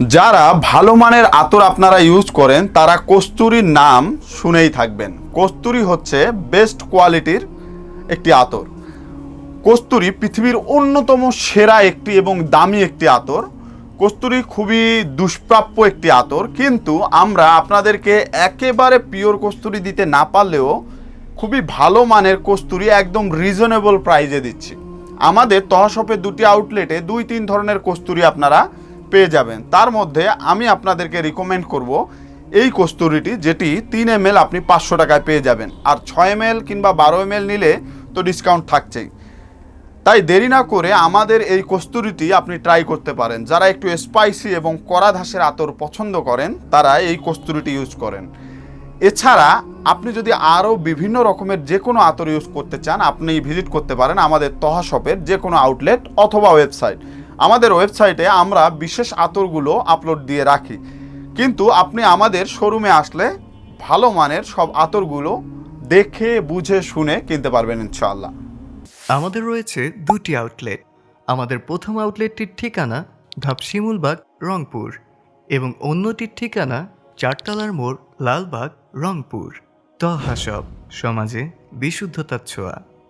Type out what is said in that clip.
যারা ভালো মানের আতর আপনারা ইউজ করেন, তারা কস্তুরীর নাম শুনেই থাকবেন। কস্তুরি হচ্ছে বেস্ট কোয়ালিটির একটি আতর। কস্তুরি পৃথিবীর অন্যতম সেরা একটি এবং দামি একটি আতর। কস্তুরি খুবই দুষ্প্রাপ্য একটি আতর, কিন্তু আমরা আপনাদেরকে একেবারে পিওর কস্তুরি দিতে না পারলেও খুবই ভালো মানের কস্তুরি একদম রিজনেবল প্রাইজে দিচ্ছি। আমাদের তহশপের দুটি আউটলেটে দুই তিন ধরনের কস্তুরি আপনারা পেয়ে যাবেন। তার মধ্যে আমি আপনাদেরকে রিকমেন্ড করব এই কস্তুরিটি, যেটি তিন এম আপনি পাঁচশো টাকায় পেয়ে যাবেন। আর ছয় এম কিংবা বারো এম নিলে তো ডিসকাউন্ট থাকছেই। তাই দেরি না করে আমাদের এই কস্তুরিটি আপনি ট্রাই করতে পারেন। যারা একটু স্পাইসি এবং কড়া ধাসের আতর পছন্দ করেন, তারা এই কস্তুরিটি ইউজ করেন। এছাড়া আপনি যদি আরও বিভিন্ন রকমের যে কোনো আতর ইউজ করতে চান, আপনি ভিজিট করতে পারেন আমাদের তহা শপের যে কোনো আউটলেট অথবা ওয়েবসাইট আমাদের ওয়েবসাইটে আমরা বিশেষ আতরগুলো আপলোড দিয়ে রাখি। কিন্তু আপনি আমাদের শোরুমে আসলে ভালো মানের সব আতরগুলো দেখে, বুঝে, শুনে কিনতে পারবেন ইনশাআল্লাহ। আমাদের রয়েছে দুটি আউটলেট। আমাদের প্রথম আউটলেটটির ঠিকানা ঢাপশিমুলবাগ রংপুর এবং অন্যটির ঠিকানা চারতলার মোড় লালবাগ, রংপুর। তহাসব সমাজে বিশুদ্ধতার ছোঁয়া।